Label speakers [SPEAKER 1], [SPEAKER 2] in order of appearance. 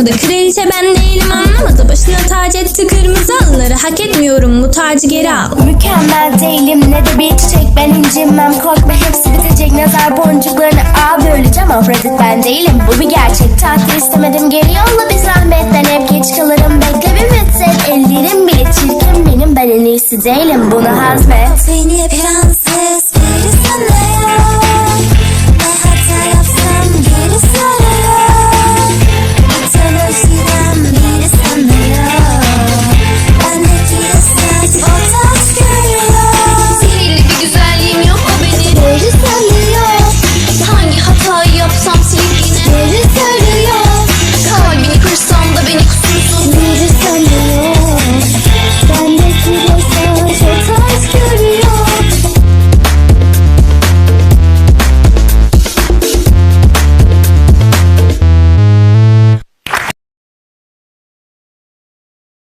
[SPEAKER 1] Kaçmadı kraliçe ben değilim anlamadı. Başına tac etti kırmızı halıları Hak etmiyorum bu tacı geri al.
[SPEAKER 2] Mükemmel değilim. Ne de bir çiçek. Ben incinmem korkma hepsi bitecek. Nazar boncuklarını abi öleceğim. Afrodit ben değilim. Bu bir gerçek. Tatil istemedim. Geri yolla bir zahmet ben hep geç kalırım. Bekle bir müddet. Ellerim bile çirkin benim. Ben en iyisi değilim. Bunu hazmet.
[SPEAKER 1] Beni prenses